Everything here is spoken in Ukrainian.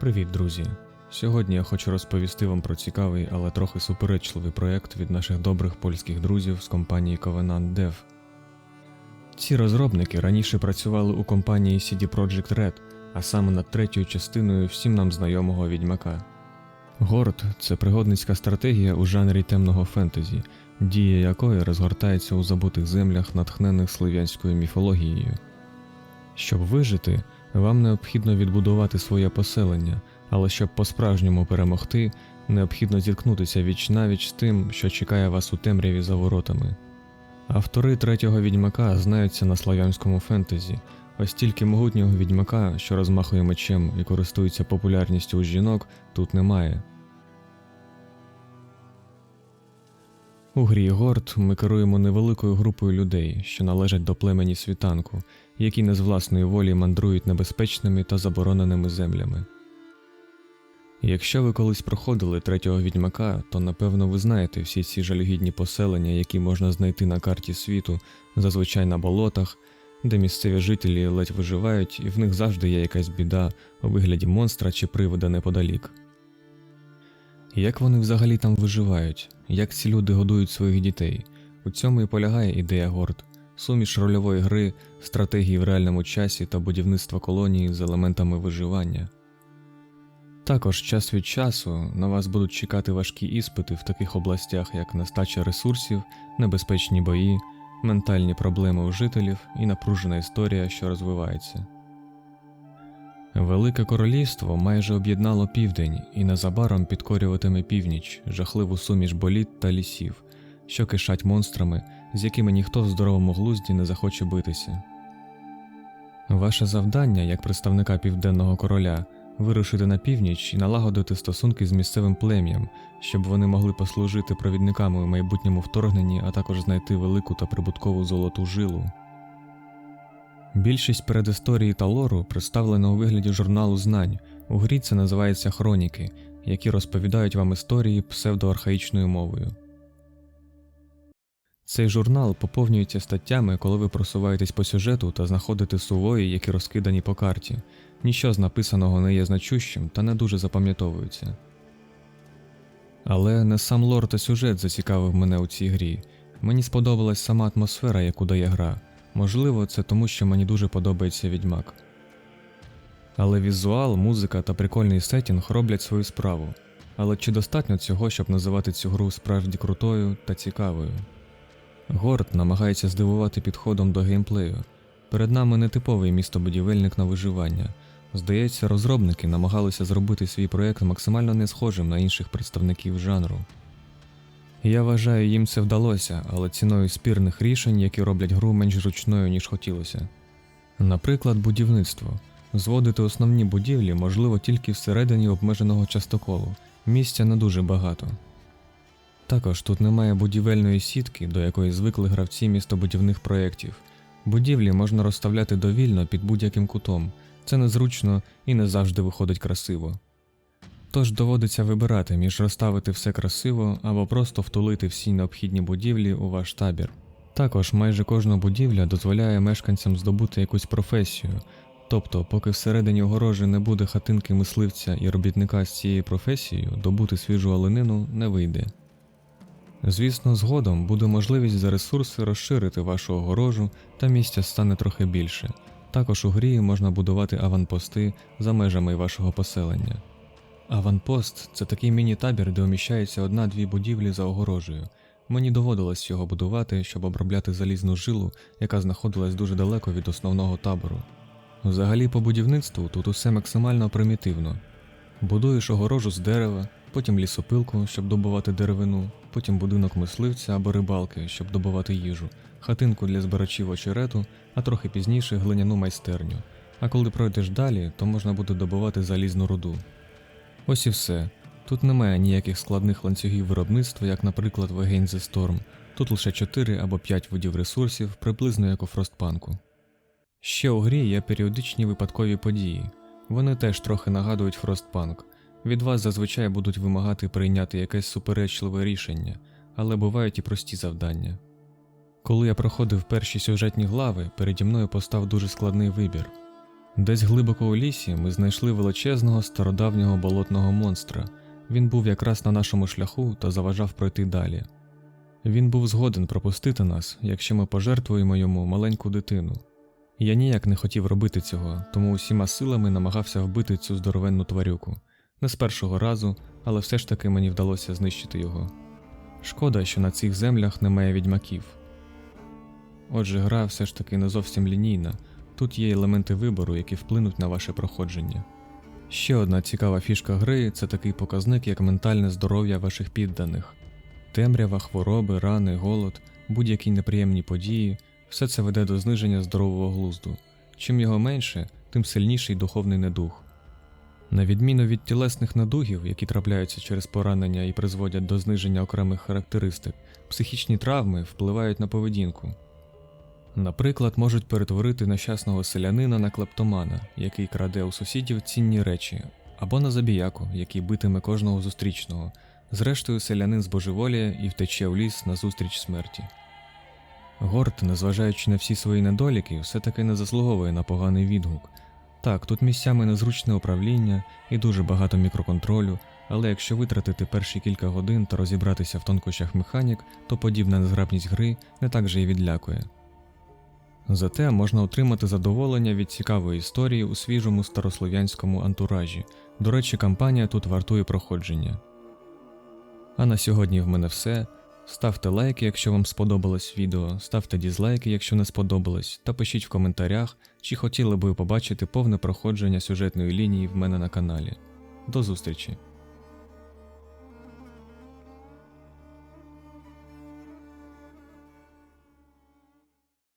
Привіт, друзі! Сьогодні я хочу розповісти вам про цікавий, але трохи суперечливий проєкт від наших добрих польських друзів з компанії Covenant Dev. Ці розробники раніше працювали у компанії CD Projekt Red, а саме над третьою частиною всім нам знайомого відьмака. Горд це пригодницька стратегія у жанрі темного фентезі, дія якої розгортається у забутих землях, натхнених слов'янською міфологією. Щоб вижити, вам необхідно відбудувати своє поселення, але щоб по-справжньому перемогти, необхідно зіткнутися віч навіч з тим, що чекає вас у темряві за воротами. Автори третього відьмака знаються на славянському фентезі, ось тільки могутнього відьмака, що розмахує мечем і користується популярністю у жінок, тут немає. У грі Горд ми керуємо невеликою групою людей, що належать до племені світанку, які не з власної волі мандрують небезпечними та забороненими землями. Якщо ви колись проходили третього відьмака, то напевно ви знаєте всі ці жалюгідні поселення, які можна знайти на карті світу, зазвичай на болотах, де місцеві жителі ледь виживають, і в них завжди є якась біда у вигляді монстра чи привода неподалік. Як вони взагалі там виживають? Як ці люди годують своїх дітей? У цьому і полягає ідея Горд суміш рольової гри, стратегії в реальному часі та будівництва колонії з елементами виживання. Також час від часу на вас будуть чекати важкі іспити в таких областях, як нестача ресурсів, небезпечні бої, ментальні проблеми у жителів і напружена історія, що розвивається. Велике королівство майже об'єднало південь і незабаром підкорюватиме північ, жахливу суміш боліт та лісів, що кишать монстрами, з якими ніхто в здоровому глузді не захоче битися. Ваше завдання як представника південного короля вирушити на північ і налагодити стосунки з місцевим плем'ям, щоб вони могли послужити провідниками у майбутньому вторгненні, а також знайти велику та прибуткову золоту жилу. Більшість передісторії та лору представлена у вигляді журналу знань. У грі це називається хроніки, які розповідають вам історії псевдоархаїчною мовою. Цей журнал поповнюється статтями, коли ви просуваєтесь по сюжету та знаходите сувої, які розкидані по карті. Ніщо з написаного не є значущим та не дуже запам'ятовується. Але не сам лор та сюжет зацікавив мене у цій грі. Мені сподобалась сама атмосфера, яку дає гра. Можливо, це тому, що мені дуже подобається відьмак. Але візуал, музика та прикольний сетінг роблять свою справу. Але чи достатньо цього, щоб називати цю гру справді крутою та цікавою? Горд намагається здивувати підходом до геймплею. Перед нами не типовий містобудівельник на виживання. Здається, розробники намагалися зробити свій проект максимально не схожим на інших представників жанру. Я вважаю, їм це вдалося, але ціною спірних рішень, які роблять гру менш зручною, ніж хотілося. Наприклад, будівництво. Зводити основні будівлі можливо тільки всередині обмеженого частоколу, місця не дуже багато. Також тут немає будівельної сітки, до якої звикли гравці містобудівних проєктів. Будівлі можна розставляти довільно під будь-яким кутом, це незручно і не завжди виходить красиво. Тож доводиться вибирати між розставити все красиво або просто втулити всі необхідні будівлі у ваш табір. Також майже кожна будівля дозволяє мешканцям здобути якусь професію, тобто, поки всередині огорожі не буде хатинки мисливця і робітника з цією професією, добути свіжу оленину не вийде. Звісно, згодом буде можливість за ресурси розширити вашу огорожу та місця стане трохи більше. Також у грі можна будувати аванпости за межами вашого поселення. Аванпост це такий міні-табір, де уміщається одна-дві будівлі за огорожею. Мені доводилось його будувати, щоб обробляти залізну жилу, яка знаходилась дуже далеко від основного табору. Взагалі, по будівництву тут усе максимально примітивно. Будуєш огорожу з дерева, потім лісопилку, щоб добувати деревину, потім будинок мисливця або рибалки, щоб добувати їжу, хатинку для збирачів очерету, а трохи пізніше глиняну майстерню. А коли пройдеш далі, то можна буде добувати залізну руду. Ось і все. Тут немає ніяких складних ланцюгів виробництва, як, наприклад, в Against the. Тут лише 4 або 5 видів ресурсів, приблизно як у Фростпанку. Ще у грі є періодичні випадкові події. Вони теж трохи нагадують Фростпанк. Від вас зазвичай будуть вимагати прийняти якесь суперечливе рішення, але бувають і прості завдання. Коли я проходив перші сюжетні глави, переді мною постав дуже складний вибір Десь глибоко у лісі ми знайшли величезного стародавнього болотного монстра. Він був якраз на нашому шляху та заважав пройти далі. Він був згоден пропустити нас, якщо ми пожертвуємо йому маленьку дитину. Я ніяк не хотів робити цього, тому усіма силами намагався вбити цю здоровенну тварюку. Не з першого разу, але все ж таки мені вдалося знищити його. Шкода, що на цих землях немає відьмаків. Отже, гра все ж таки не зовсім лінійна, тут є елементи вибору, які вплинуть на ваше проходження. Ще одна цікава фішка гри це такий показник, як ментальне здоров'я ваших підданих. Темрява, хвороби, рани, голод, будь-які неприємні події все це веде до зниження здорового глузду. Чим його менше, тим сильніший духовний недух. На відміну від тілесних недугів, які трапляються через поранення і призводять до зниження окремих характеристик, психічні травми впливають на поведінку. Наприклад, можуть перетворити нещасного селянина на клептомана, який краде у сусідів цінні речі, або на забіяку, який битиме кожного зустрічного. Зрештою, селянин збожеволіє і втече в ліс назустріч смерті. Горд, незважаючи на всі свої недоліки, все-таки не заслуговує на поганий відгук. Так, тут місцями незручне управління і дуже багато мікроконтролю, але якщо витратити перші кілька годин та розібратися в тонкощах механік, то подібна незграбність гри не так же і відлякує. Зате можна отримати задоволення від цікавої історії у свіжому старослов'янському антуражі. До речі, кампанія тут вартує проходження. А на сьогодні в мене все. Ставте лайки, якщо вам сподобалось відео, ставте дізлайки, якщо не сподобалось, та пишіть в коментарях, чи хотіли би ви побачити повне проходження сюжетної лінії в мене на каналі. До зустрічі!